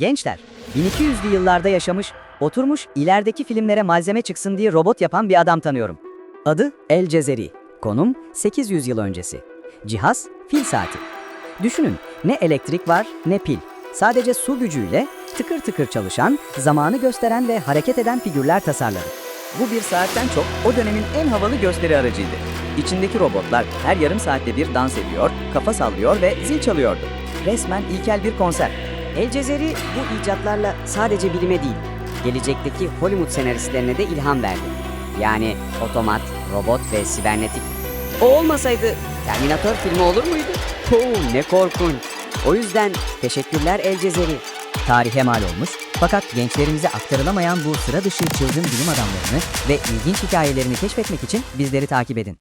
Gençler, 1200'lü yıllarda yaşamış, oturmuş ilerideki filmlere malzeme çıksın diye robot yapan bir adam tanıyorum. Adı El Cezeri. Konum 800 yıl öncesi. Cihaz fil saati. Düşünün ne elektrik var ne pil. Sadece su gücüyle tıkır tıkır çalışan, zamanı gösteren ve hareket eden figürler tasarladı. Bu bir saatten çok o dönemin en havalı gösteri aracıydı. İçindeki robotlar her yarım saatte bir dans ediyor, kafa sallıyor ve zil çalıyordu. Resmen ilkel bir konser. El Cezeri bu icatlarla sadece bilime değil, gelecekteki Hollywood senaristlerine de ilham verdi. Yani otomat, robot ve sibernetik. O olmasaydı Terminator filmi olur muydu? Oo, ne korkunç. O yüzden teşekkürler El Cezeri. Tarihe mal olmuş fakat gençlerimize aktarılamayan bu sıra dışı çılgın bilim adamlarını ve ilginç hikayelerini keşfetmek için bizleri takip edin.